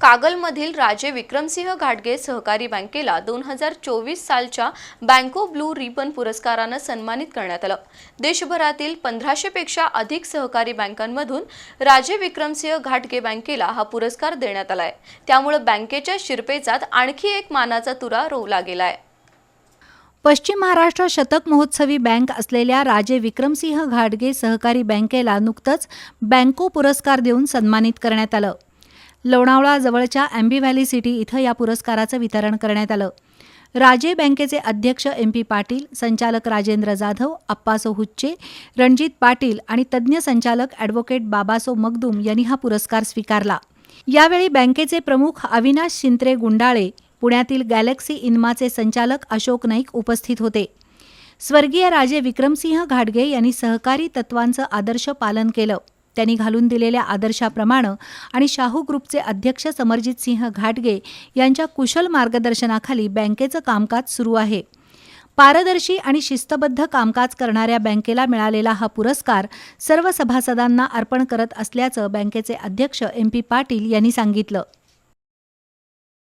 कागलमधील राजे विक्रमसिंह घाटगे सहकारी बँकेला दोन हजार चोवीस सालच्या बँको ब्लू रिबन पुरस्कारानं सन्मानित करण्यात आलं. देशभरातील पंधराशेपेक्षा अधिक सहकारी बँकांमधून राजे विक्रमसिंह घाटगे बँकेला हा पुरस्कार देण्यात आलाय. त्यामुळे बँकेच्या शिरपेचात आणखी एक मानाचा तुरा रोवला गेलाय. पश्चिम महाराष्ट्र शतक महोत्सवी बँक असलेल्या राजे विक्रमसिंह घाटगे सहकारी बँकेला नुकतंच बँको पुरस्कार देऊन सन्मानित करण्यात आलं. लोणावळा जवळच्या अँबी व्हॅली सिटी इथं या पुरस्काराचं वितरण करण्यात आलं. राजे बँकेचे अध्यक्ष एम पी पाटील संचालक राजेंद्र जाधव अप्पासो हुच्चे रणजित पाटील आणि तज्ज्ञ संचालक ॲडव्होकेट बाबासो मगदूम यांनी हा पुरस्कार स्वीकारला. यावेळी बँकेचे प्रमुख अविनाश शिंत्रे गुंडाळे पुण्यातील गॅलेक्सी इन्माचे संचालक अशोक नाईक उपस्थित होते. स्वर्गीय राजे विक्रमसिंह घाटगे यांनी सहकारी तत्वांचं आदर्श पालन केलं. त्यांनी घालून दिलेल्या आदर्शाप्रमाणे आणि शाहू ग्रुपचे अध्यक्ष समरजित सिंह घाटगे यांच्या कुशल मार्गदर्शनाखाली बँकेचं कामकाज सुरू आहे. पारदर्शी आणि शिस्तबद्ध कामकाज करणाऱ्या बँकेला मिळालेला हा पुरस्कार सर्व सभासदांना अर्पण करत असल्याचं बँकेचे अध्यक्ष एम पी पाटील यांनी सांगितलं.